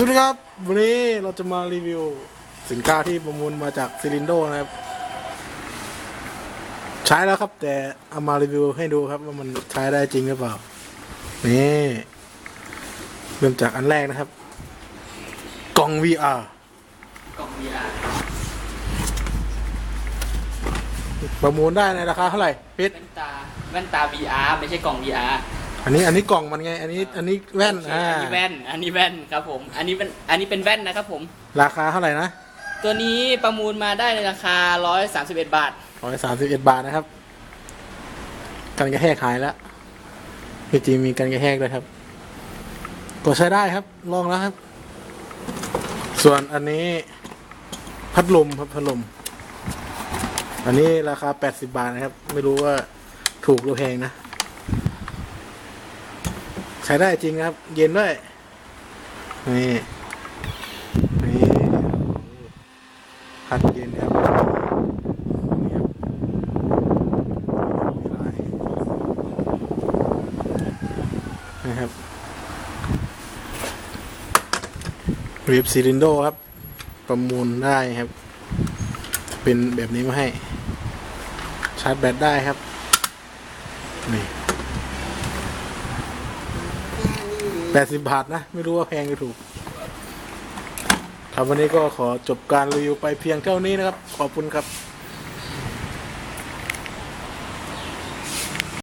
สวัสดีครับ วันนี้เราจะมารีวิวสินค้าที่ประมูลมาจากซิลินโดนะครับ ใช้แล้วครับ แต่เอามารีวิวให้ดูครับ ว่ามันใช้ได้จริงหรือเปล่า นี่เริ่มจากอันแรกนะครับ กล่อง VR กล่อง VR ประมูลได้ในราคาเท่าไหร่พิษแว่นตาแว่นตา VR ไม่ใช่กล่อง VR อันนี้อันนี้กล่องมันไง อันนี้อันนี้แว่นโอเคอ่าอันนี้แว่น อันนี้แว่นครับผม อันนี้เป็นอันนี้เป็นแว่นนะครับผม ราคาเท่าไหร่นะ ตัวนี้ประมูลมาได้ในราคา 131 บาทร้อยสามสิบเอ็ดบาทนะครับกันกระแทกหายแล้วจริงๆมีกันกระแทกด้วยครับก็ใช้ได้ครับ ลองแล้วครับ ส่วนอันนี้พัดลมครับพัดลม อันนี้ราคาแปดสิบาทนะครับ ไม่รู้ว่าถูกหรือแพงนะ ใช้ได้จริงครับ เย็นด้วย นี่ นี่พัดเย็นครับนี่ครับมียนะครับรีบซิลินโดครับ ประมูลได้ครับ เป็นแบบนี้มาให้ ชาร์จแบตได้ครับ นี่แป ดสิบบาทนะ ไม่รู้ว่าแพงหรือถูก ครับวันนี้ก็ขอจบการรีวิวไปเพียงเท่านี้นะครับ ขอบคุณครับ